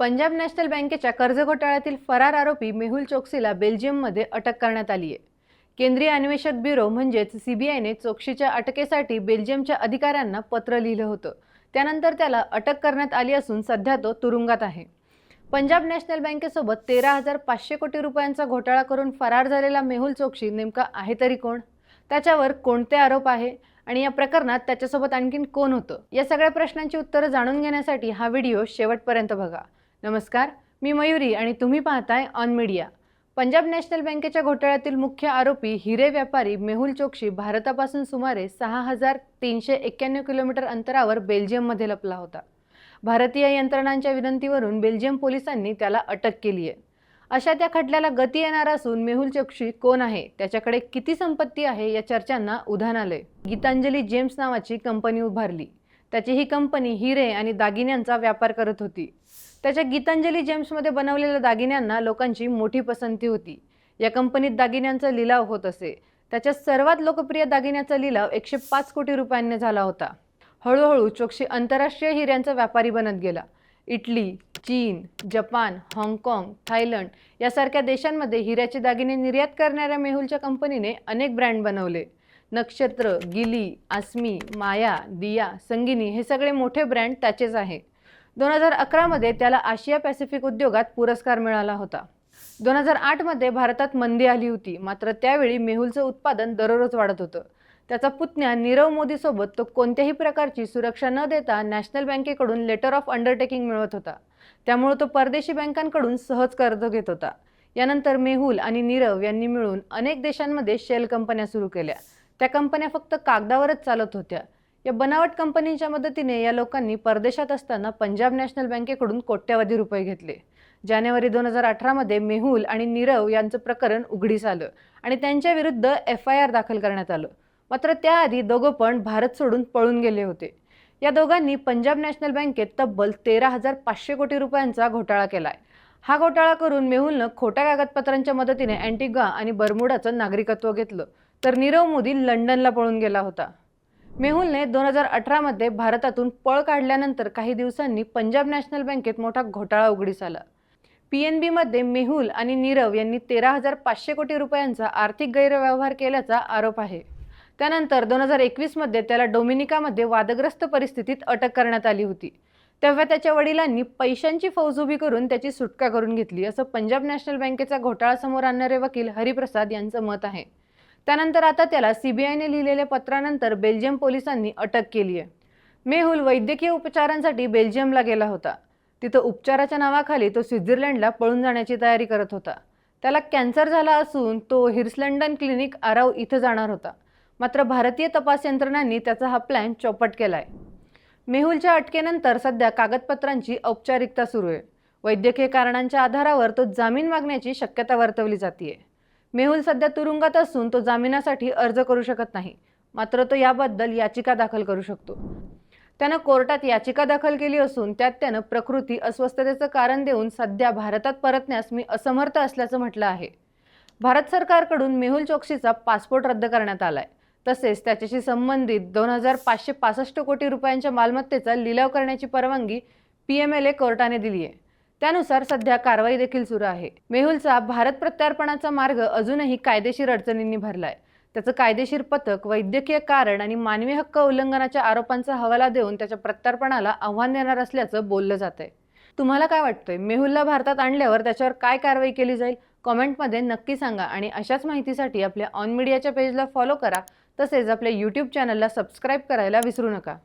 Punjab national बँकेच्या कर्ज घोटाळ्यातील फरार आरोपी मेहुल चोक्सीला बेल्जियममध्ये अटक करण्यात आली आहे. केंद्रीय अन्वेषक ब्युरो म्हणजेच सीबीआयने चोक्सीच्या अटकेसाठी बेल्जियमच्या अधिकाऱ्यांना पत्र लिहिलं होतं. त्यानंतर त्याला अटक करण्यात आली असून सध्या तो तुरुंगात आहे. पंजाब नॅशनल बँकेसोबत तेरा हजार पाचशे कोटी रुपयांचा घोटाळा करून फरार झालेला मेहुल चोक्सी नेमका आहे तरी कोण? त्याच्यावर कोणते आरोप आहे? आणि या प्रकरणात त्याच्यासोबत आणखीन कोण होतं? या सगळ्या प्रश्नांची उत्तरं जाणून घेण्यासाठी हा व्हिडिओ शेवटपर्यंत बघा. नमस्कार मी मयुरी आणि तुम्ही पाहताय ऑन मीडिया पंजाब नॅशनल बँकेच्या घोटाळ्यातील मुख्य आरोपी हिरे व्यापारी मेहुल चोक्शी भारतापासून सुमारे सहा हजार तीनशे एक्क्याण्णव किलोमीटर अंतरावर बेल्जियममध्ये लपला होता. भारतीय यंत्रणांच्या विनंतीवरून बेल्जियम पोलिसांनी त्याला अटक केली आहे. अशा त्या खटल्याला गती येणार असून मेहुल चोक्शी कोण आहे त्याच्याकडे किती संपत्ती आहे या चर्चांना उधाण आलंय. गीतांजली जेम्स नावाची कंपनी उभारली. त्याची ही कंपनी हिरे आणि दागिन्यांचा व्यापार करत होती. त्याच्या गीतांजली जेम्समध्ये बनवलेल्या दागिन्यांना लोकांची मोठी पसंती होती. या कंपनीत दागिन्यांचा लिलाव होत असे. त्याच्या सर्वात लोकप्रिय दागिन्याचा लिलाव एकशे पाच कोटी रुपयांनी झाला होता. हळूहळू चोक्षी आंतरराष्ट्रीय हिऱ्यांचा व्यापारी बनत गेला. इटली चीन जपान हाँगकाँग थायलंड यासारख्या देशांमध्ये हिऱ्याचे दागिने निर्यात करणाऱ्या मेहुलच्या कंपनीने अनेक ब्रँड बनवले. नक्षत्र गिली आसमी माया दिया संगिनी हे सगळे मोठे ब्रँड त्याचेच आहे. दोन हजार अकरामध्ये त्याला आशिया पॅसिफिक उद्योगात पुरस्कार मिळाला होता. दोन हजार आठमध्ये भारतात मंदी आली होती. मात्र त्यावेळी मेहुलचं उत्पादन दररोज वाढत होतं. त्याचा पुतण्या नीरव मोदीसोबत तो कोणत्याही प्रकारची सुरक्षा न देता नॅशनल बँकेकडून लेटर ऑफ अंडरटेकिंग मिळवत होता. त्यामुळे तो परदेशी बँकांकडून सहज कर्ज घेत होता. यानंतर मेहुल आणि नीरव यांनी मिळून अनेक देशांमध्ये शेल कंपन्या सुरू केल्या. त्या कंपन्या फक्त कागदावरच चालत होत्या. या बनावट कंपनीच्या मदतीने या लोकांनी परदेशात असताना पंजाब नॅशनल बँकेकडून कोट्यवधी रुपये घेतले. जानेवारी दोन हजार अठरामध्ये मेहुल आणि नीरव यांचं प्रकरण उघडीस आलं आणि त्यांच्या विरुद्ध एफ आय आर दाखल करण्यात आलं. मात्र त्याआधी दोघं पण भारत सोडून पळून गेले होते. या दोघांनी पंजाब नॅशनल बँकेत तब्बल तेरा हजार पाचशे कोटी रुपयांचा घोटाळा केलाय. हा घोटाळा करून मेहुलनं खोट्या कागदपत्रांच्या मदतीने अँटिग्वा आणि बर्मुडाचं नागरिकत्व घेतलं. तर नीरव मोदी लंडनला पळून गेला होता. मेहुलने दोन हजार अठरामध्ये भारतातून पळ काढल्यानंतर काही दिवसांनी पंजाब नॅशनल बँकेत मोठा घोटाळा उघडीस आला. पी एन बीमध्ये मेहुल आणि नीरव यांनी तेरा हजार पाचशे कोटी रुपयांचा आर्थिक गैरव्यवहार केल्याचा आरोप आहे. त्यानंतर दोन हजार एकवीसमध्ये त्याला डोमिनिकामध्ये वादग्रस्त परिस्थितीत अटक करण्यात आली होती. तेव्हा त्याच्या वडिलांनी पैशांची फौज उभी करून त्याची सुटका करून घेतली असं पंजाब नॅशनल बँकेचा घोटाळा समोर आणणारे वकील हरिप्रसाद यांचं मत आहे. त्यानंतर आता त्याला सीबीआयने लिहिलेल्या पत्रानंतर बेल्जियम पोलिसांनी अटक केली आहे. मेहुल वैद्यकीय उपचारांसाठी बेल्जियमला गेला होता. तिथं उपचाराच्या नावाखाली तो स्वित्झर्लंडला पळून जाण्याची तयारी करत होता. त्याला कॅन्सर झाला असून तो हिर्सलंडन क्लिनिक आराव इथं जाणार होता. मात्र भारतीय तपास यंत्रणांनी त्याचा हा प्लॅन चौपट केला आहे मेहुलच्या अटकेनंतर सध्या कागदपत्रांची औपचारिकता सुरू आहे. वैद्यकीय कारणांच्या आधारावर तो जामीन मागण्याची शक्यता वर्तवली जाते मेहुल सध्या तुरुंगात असून तो जामिनासाठी अर्ज करू शकत नाही. मात्र तो याबद्दल याचिका दाखल करू शकतो. त्यानं कोर्टात याचिका दाखल केली असून त्यात त्यानं प्रकृती अस्वस्थतेचं कारण देऊन सध्या भारतात परतण्यास मी असमर्थ असल्याचं म्हटलं आहे. भारत सरकारकडून मेहुल चोक्सीचा पासपोर्ट रद्द करण्यात आलाय. तसेच त्याच्याशी संबंधित दोन हजार पाचशे पासष्ट कोटी रुपयांच्या मालमत्तेचा लिलाव करण्याची परवानगी पी एम एल ए कोर्टाने दिली आहे त्यानुसार सध्या कारवाई देखील सुरू आहे. मेहुलचा भारत प्रत्यार्पणाचा मार्ग अजूनही कायदेशीर अडचणींनी भरलाय. त्याचं कायदेशीर पथक वैद्यकीय कारण आणि मानवी हक्क उल्लंघनाच्या आरोपांचा हवाला देऊन त्याच्या प्रत्यार्पणाला आव्हान देणार असल्याचं बोललं जात आहे तुम्हाला काय वाटतंय? मेहुलला भारतात आणल्यावर त्याच्यावर काय कारवाई केली जाईल? कॉमेंटमध्ये नक्की सांगा आणि अशाच माहितीसाठी आपल्या ऑन मीडियाच्या पेजला फॉलो करा. तसेच आपल्या यूट्यूब चॅनलला सबस्क्राईब करायला विसरू नका.